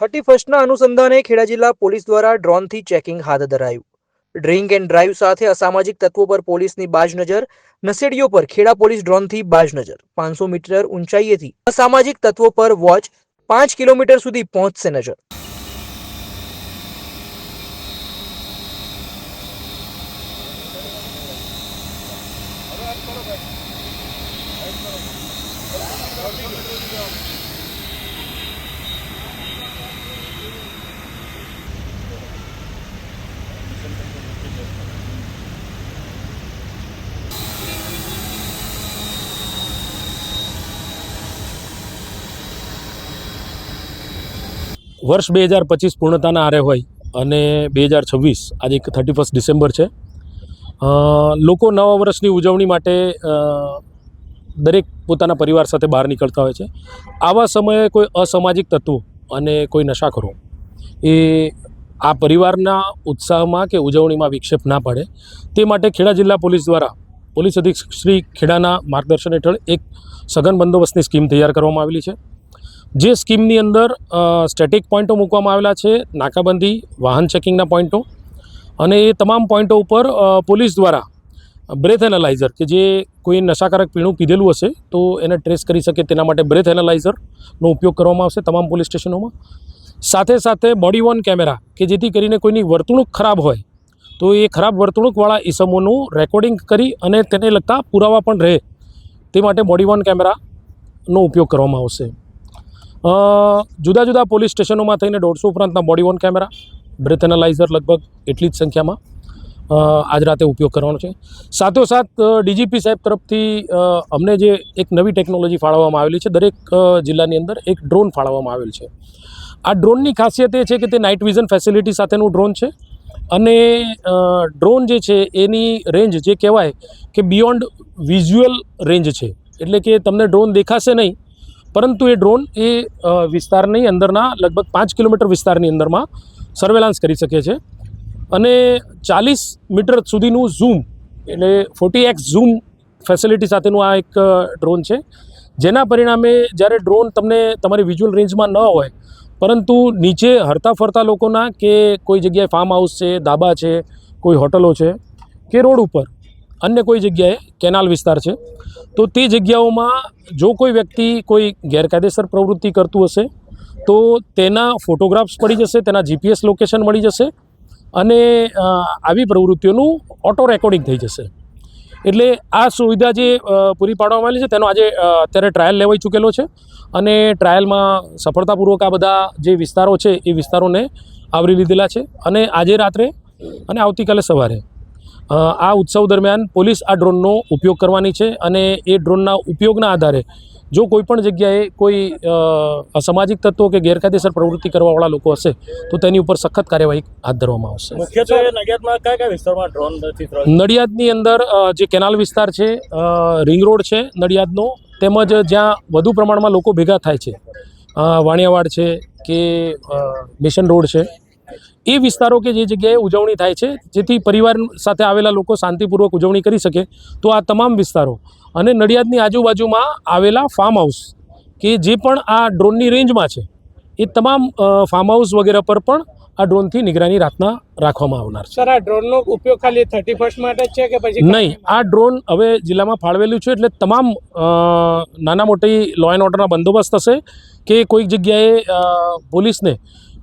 Thirty ફર્સ્ટના અનુસંધાને ખેડા જિલ્લા police દ્વારા ડ્રોનથી ચેકિંગ હાથ ધરાયું. ડ્રિંક એન્ડ ડ્રાઈવ સાથે અસામાજિક તત્વો પર પોલીસની બાજ નજર, નસેડીઓ પર ખેડા પોલીસ ડ્રોનથી બાજ નજર. પાંચસો મીટર ઊંચાઈએથી અસામાજિક તત્વો પર વોચ પાંચ કિલોમીટર સુધી પહોંચશે નજર. વર્ષ બે હજાર પચીસ પૂર્ણતાના આરે હોય અને બે હજાર છવ્વીસ, આજે થર્ટી ફર્સ્ટ ડિસેમ્બર છે. લોકો નવા વર્ષની ઉજવણી માટે દરેક પોતાના પરિવાર સાથે બહાર નીકળતા હોય છે. આવા સમયે કોઈ અસામાજિક તત્વો અને કોઈ નશાખોરો એ આ પરિવારના ઉત્સાહમાં કે ઉજવણીમાં વિક્ષેપ ના પડે. તે માટે ખેડા જિલ્લા પોલીસ દ્વારા પોલીસ અધિક્ષક શ્રી ખેડાના માર્ગદર્શન હેઠળ એક સઘન બંદોબસ્તની સ્કીમ તૈયાર કરવામાં આવેલી છે. જે સ્કીમની અંદર સ્ટેટિક પોઈન્ટો મૂકવામાં આવેલા છે, નાકાબંધી, વાહન ચેકિંગના પોઈન્ટો અને એ તમામ પોઈન્ટો ઉપર પોલીસ દ્વારા બ્રેથ એનાલાઇઝર કે જે કોઈ નશાકારક પીણું પીધેલું હશે તો એને ટ્રેસ કરી શકે. તેના માટે બ્રેથ એનાલાઇઝરનો ઉપયોગ કરવામાં આવશે તમામ પોલીસ સ્ટેશનોમાં. સાથે સાથે બોડી વોર્ન કેમેરા કે જેથી કરીને કોઈની વર્તણૂક ખરાબ હોય, તો એ ખરાબ વર્તણૂકવાળા ઈસમોનું રેકોર્ડિંગ કરી અને તેને લગતા પુરાવા પણ રહે. તે માટે બોડી વોર્ન કેમેરાનો ઉપયોગ કરવામાં આવશે. જુદા જુદા પોલીસ સ્ટેશનોમાં થઈને દોઢસો ઉપરાંતના body worn camera breath analyser લગભગ એટલી જ સંખ્યામાં આજ રાતે ઉપયોગ કરવાનો છે. સાથોસાથ ડીજીપી સાહેબ તરફથી અમને જે એક નવી ટેકનોલોજી ફાળવવામાં આવેલી છે, દરેક જિલ્લાની અંદર એક ડ્રોન ફાળવવામાં આવેલ છે. આ ડ્રોનની ખાસિયત એ છે કે તે નાઇટ વિઝન ફેસિલિટી સાથેનું ડ્રોન છે. અને ડ્રોન જે છે એની રેન્જ જે કહેવાય કે બિયોન્ડ વિઝ્યુઅલ રેન્જ છે. એટલે કે તમને ડ્રોન દેખાશે નહીં, પરંતુ એ ડ્રોન એ વિસ્તારની અંદરના લગભગ પાંચ કિલોમીટર વિસ્તારની અંદરમાં સર્વેલાન્સ કરી શકે છે. અને ચાલીસ મીટર સુધીનું ઝૂમ, એટલે ફોર્ટી એક્સ ઝૂમ ફેસિલિટી સાથેનું આ એક ડ્રોન છે. જેના પરિણામે જ્યારે ડ્રોન તમને તમારી વિઝ્યુઅલ રેન્જમાં ન હોય પરંતુ નીચે હરતા ફરતા લોકોના કે કોઈ જગ્યાએ ફાર્મ હાઉસ છે, ધાબા છે, કોઈ હોટલો છે, કે રોડ ઉપર, અન્ય કોઈ જગ્યાએ કેનાલ વિસ્તાર છે, તો તે જગ્યાઓમાં જો કોઈ વ્યક્તિ કોઈ ગેરકાયદેસર પ્રવૃત્તિ કરતું હશે, તો તેના ફોટોગ્રાફ્સ પડી જશે, તેના જીપીએસ લોકેશન મળી જશે અને આવી પ્રવૃત્તિઓનું ઓટો રેકોર્ડિંગ થઈ જશે. એટલે આ સુવિધા જે પૂરી પાડવામાં આવેલી છે, તેનો આજે અત્યારે ટ્રાયલ લેવાઈ ચૂકેલો છે. અને ટ્રાયલમાં સફળતાપૂર્વક આ બધા જે વિસ્તારો છે, એ વિસ્તારોને આવરી લીધેલા છે. અને આજે રાત્રે અને આવતીકાલે સવારે આ ઉત્સવ દરમિયાન પોલીસ આ ડ્રોનનો ઉપયોગ કરવાની છે અને એ ડ્રોનના ઉપયોગના આધારે જો કોઈ પણ જગ્યાએ કોઈ અસામાજિક તત્વો કે ગેરકાયદેસર પ્રવૃત્તિ કરવાવાળા લોકો હશે તો તેની ઉપર સખત કાર્યવાહી હાથ ધરવામાં આવશે. નડિયાદની અંદર જે કેનાલ વિસ્તાર છે રિંગ રોડ છે નડિયાદનો તેમજ જ્યાં વધુ પ્રમાણમાં લોકો ભેગા થાય છે. વાણિયાવાડ છે કે મિશન રોડ છે. એ વિસ્તારો કે જે જગ્યાએ ઉજવણી થાય છે જેથી પરિવાર સાથે આવેલા લોકો શાંતિપૂર્વક ઉજવણી કરી શકે તો આ તમામ વિસ્તારો અને નડિયાદની આજુબાજુમાં આવેલા ફાર્મ હાઉસ કે જે પણ આ ડ્રોનની રેન્જમાં છે એ તમામ ફાર્મ હાઉસ વગેરે પર પણ આ ડ્રોનથી નિગરાની રાતના રાખવામાં આવનાર છે. સર આ ડ્રોનનો ઉપયોગ ખાલી થર્ટી ફર્સ્ટ માટે જ છે કે પછી નહીં આ ડ્રોન હવે જિલ્લામાં ફાળવેલું છે એટલે તમામ નાના મોટી લો એન્ડ ઓર્ડરના બંદોબસ્ત થશે કે કોઈક જગ્યાએ પોલીસને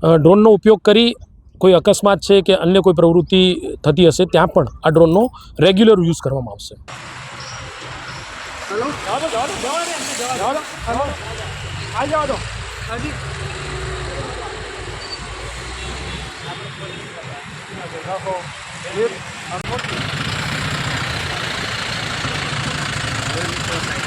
ડ્રોનનો ઉપયોગ કરી કોઈ અકસ્માત છે કે અન્ય કોઈ પ્રવૃત્તિ થતી હશે, ત્યાં પણ આ ડ્રોનનો રેગ્યુલર યુઝ કરવામાં આવશે. Thank જવા